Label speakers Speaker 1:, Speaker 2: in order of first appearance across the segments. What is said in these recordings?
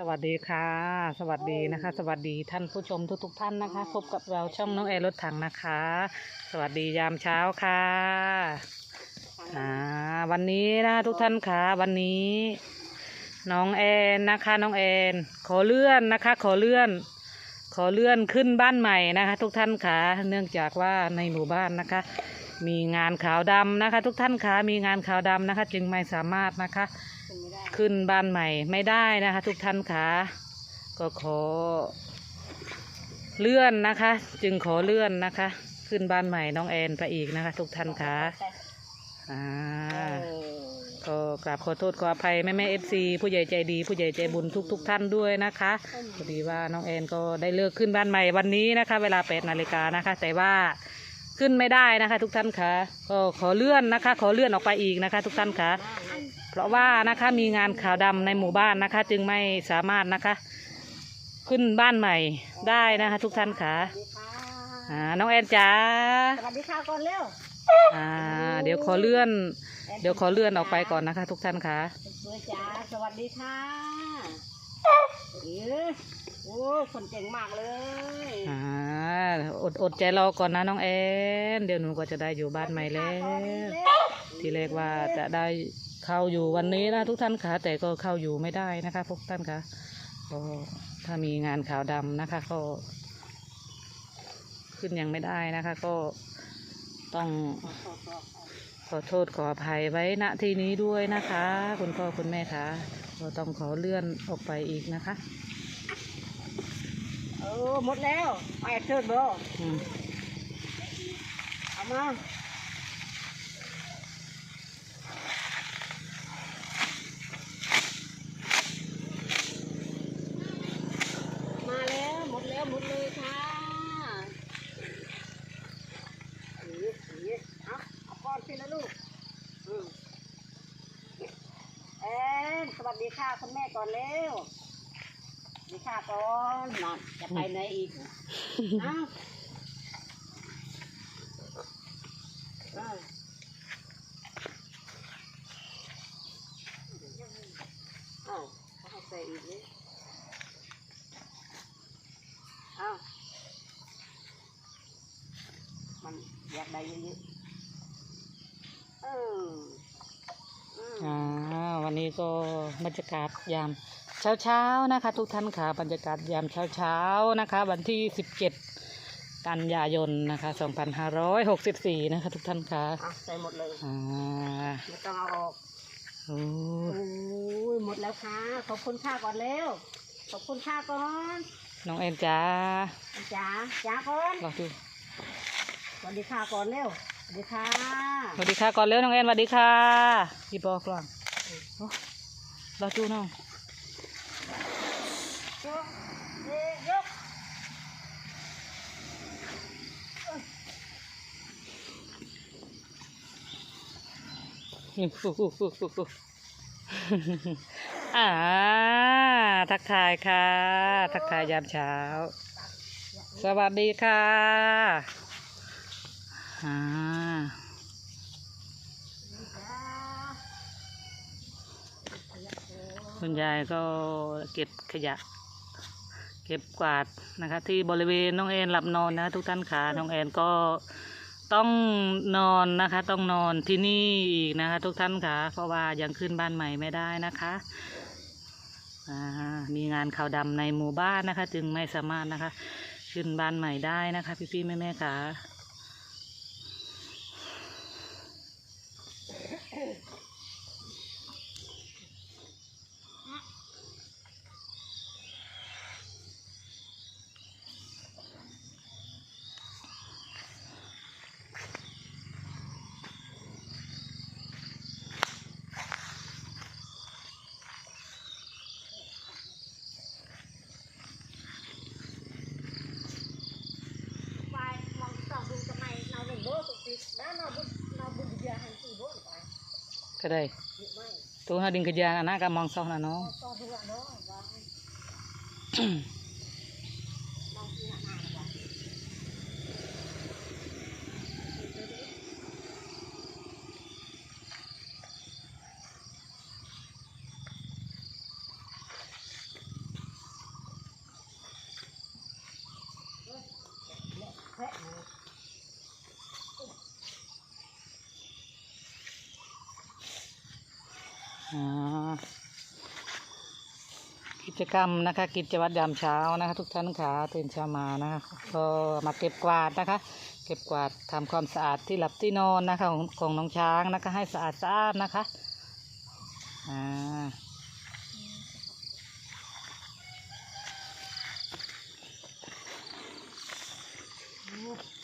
Speaker 1: สวัสดีค่ะ สวัสดีนะคะ สวัสดีท่านผู้ชมทุกๆท่านนะคะ พบกับเราช่องน้องแอร์รถถังนะคะ สวัสดียามเช้าค่ะอ่าวันนี้นะทุกท่านค่ะวันนี้ น้องแอนนะคะ น้องแอนขอเลื่อนนะคะ ขอเลื่อน ขอเลื่อนขึ้นบ้านใหม่นะคะ ทุกท่านค่ะเนื่องจากว่าในหมู่บ้านนะคะ มีงานขาวดำนะคะ ทุกท่านค่ะมีงานขาวดำนะคะ จึงไม่สามารถนะคะ ขึ้นบ้านใหม่ไม่ได้นะคะ ทุกท่านคะก็ขอ เลื่อนนะคะ จึงขอเลื่อนนะคะ ขึ้นบ้านใหม่น้องแอนไปอีกนะคะ ทุกท่านคะอ่าก็กราบขอโทษขออภัยแม่แม่เอฟซีผู้ใหญ่ใจดีผู้ใหญ่ใจบุญทุกทุกๆท่านด้วยนะคะพอดีว่าน้องแอนก็ได้เลิกขึ้นบ้านใหม่วันนี้นะคะ เวลาแปดนาฬิกานะคะ แต่ว่าขึ้นไม่ได้นะคะ ทุกท่านคะก็ขอเลื่อนนะคะ ขอเลื่อนออกไปอีกนะคะ ทุกท่านคะ เพราะว่านะคะมีงานขาวดำในหมู่บ้านนะคะ จึงไม่สามารถนะคะ ขึ้นบ้านใหม่ได้นะคะ ทุกท่านค่ะ
Speaker 2: สวัสดีค่ะ
Speaker 1: อ่าน้องแอนจ๋า
Speaker 2: สวัสดีค่ะก่อนเร็ว
Speaker 1: อ่าเดี๋ยวขอเลื่อน เดี๋ยวขอเลื่อนออกไปก่อนนะคะ ทุกท่านค่ะ
Speaker 2: สวยจ๋าสวัสดีค่ะเออโอ้คนเก่งมากเลย
Speaker 1: อ่าอดอดใจรอก่อนนะน้องแอน เดี๋ยวหนูก็จะได้อยู่บ้านใหม่แล้ว ทีแรกว่าจะได้ เข้าอยู่วันนี้นะทุกท่านค่ะแต่ก็เข้าอยู่ไม่ได้นะคะพวกท่านค่ะก็ถ้ามีงานขาวดำนะคะ ก็ ขึ้นยังไม่ได้นะคะ ก็ต้องขอโทษขออภัยไว้ณที่นี้ด้วยนะคะ คุณพ่อคุณแม่คะก็ต้องขอเลื่อนออกไปอีกนะคะ
Speaker 2: เออหมดแล้วไปเชิญเบอร์
Speaker 1: อืม
Speaker 2: เอามามาแล้วหมดแล้วหมดเลยค่ะอย่างนี้อย่างนี้เอาเอาก้อนสินะลูกอืมเอ็นส วัสดีค่ะคุณแม่ก่อนเร็วสวัสดีค่ะก่อนนั่นจะไปไหนอีกเอ้าอ้าวอ้าวเขาให้ใส่อีกนี่อ้ามันอยากได้เยอะๆเออ อืม
Speaker 1: อ่าวันนี้ก็บรรยากาศยามเช้าเช้าๆนะคะ ทุกท่านค่ะบรรยากาศยามเช้าเช้าๆนะคะ วันที่สิบเจ็ดกันยายนนะคะสองพันห้าร้อยหกสิบสี่นะคะ ทุกท่านค่ะ
Speaker 2: อะใส่หมดเลย
Speaker 1: อ่า
Speaker 2: ไม่ต้องเอาออก
Speaker 1: โอ้
Speaker 2: โอ้ยหมดแล้วค่ะขอบคุณค่าก่อนเร็วขอบคุณค่าก่อน
Speaker 1: น้องแอนจ้า
Speaker 2: จ๋าจ๋าก่อน
Speaker 1: รอดู
Speaker 2: สวัสดีค่ะก่อนเร็ว สวัสดีค่ะ
Speaker 1: สวัสดีค่ะก่อนเร็วน้องแอนสวัสดีค่ะพี่บอกก่อนโอ้รอดูน้อง
Speaker 2: ยกยก
Speaker 1: อ่าทักทายค่ะ ทักทายยามเช้า สวัสดีค่ะ อ่าคุณยายก็เก็บขยะ เก็บกวาดนะคะ ที่บริเวณน้องแอนหลับนอนนะทุกท่านค่ะน้องแอนก็ต้องนอนนะคะ ต้องนอนที่นี่อีกนะคะ ทุกท่านค่ะ เพราะว่ายังขึ้นบ้านใหม่ไม่ได้นะคะมีงานขาวดำในหมู่บ้านนะคะ จึงไม่สามารถนะคะ ขึ้นบ้านใหม่ได้นะคะ พี่ๆแม่ๆค่ะ
Speaker 2: Oh.
Speaker 1: ก็ได้
Speaker 2: หรือไม่
Speaker 1: กิจกรรมนะคะ กิจวัตรยามเช้านะคะ ทุกท่านขาตื่นเช้ามานะคะก็มาเก็บกวาดนะคะ เก็บกวาดทำความสะอาดที่หลับที่นอนนะคะของของน้องช้างนะคะ ให้สะอาดสะอาดนะคะอ่า
Speaker 2: โอ้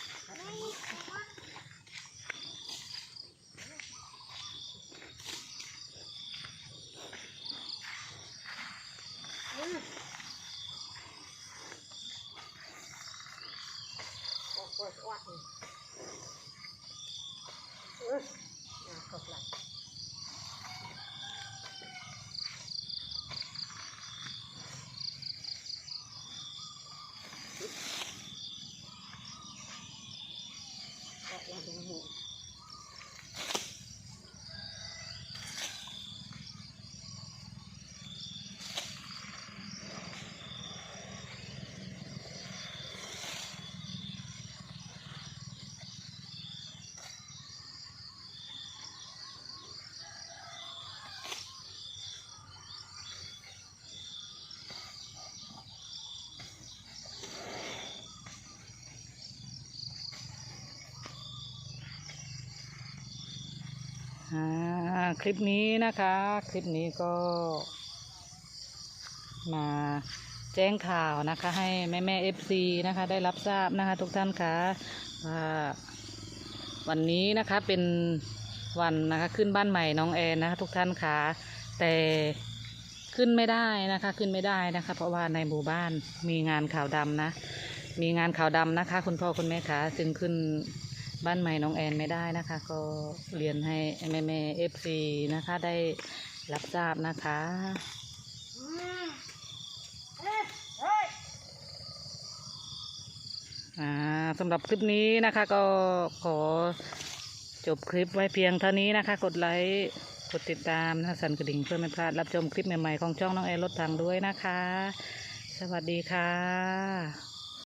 Speaker 2: น่า
Speaker 1: อ่าคลิปนี้นะคะ คลิปนี้ก็ มาแจ้งข่าวนะคะ ให้แม่แม่เอฟซีนะคะ ได้รับทราบนะคะ ทุกท่านคะว่าวันนี้นะคะเป็นวันนะคะขึ้นบ้านใหม่น้องแอนนะคะทุกท่านคะแต่ขึ้นไม่ได้นะคะ ขึ้นไม่ได้นะคะ เพราะว่าในหมู่บ้านมีงานข่าวดำนะ มีงานข่าวดำนะคะ คุณพ่อคุณแม่คะจึงขึ้น บ้านใหม่น้องแอนไม่ได้นะคะ ก็เรียนให้แม่แม่เอฟซีนะคะได้รับทราบนะคะอ่าสำหรับคลิปนี้นะคะก็ขอจบคลิปไว้เพียงเท่านี้นะคะ กดไลค์กดติดตามนะคะสั่นกระดิ่งเพื่อไม่พลาดรับชมคลิปใหม่ๆของช่องน้องแอร์รถทางด้วยนะคะ สวัสดีค่ะ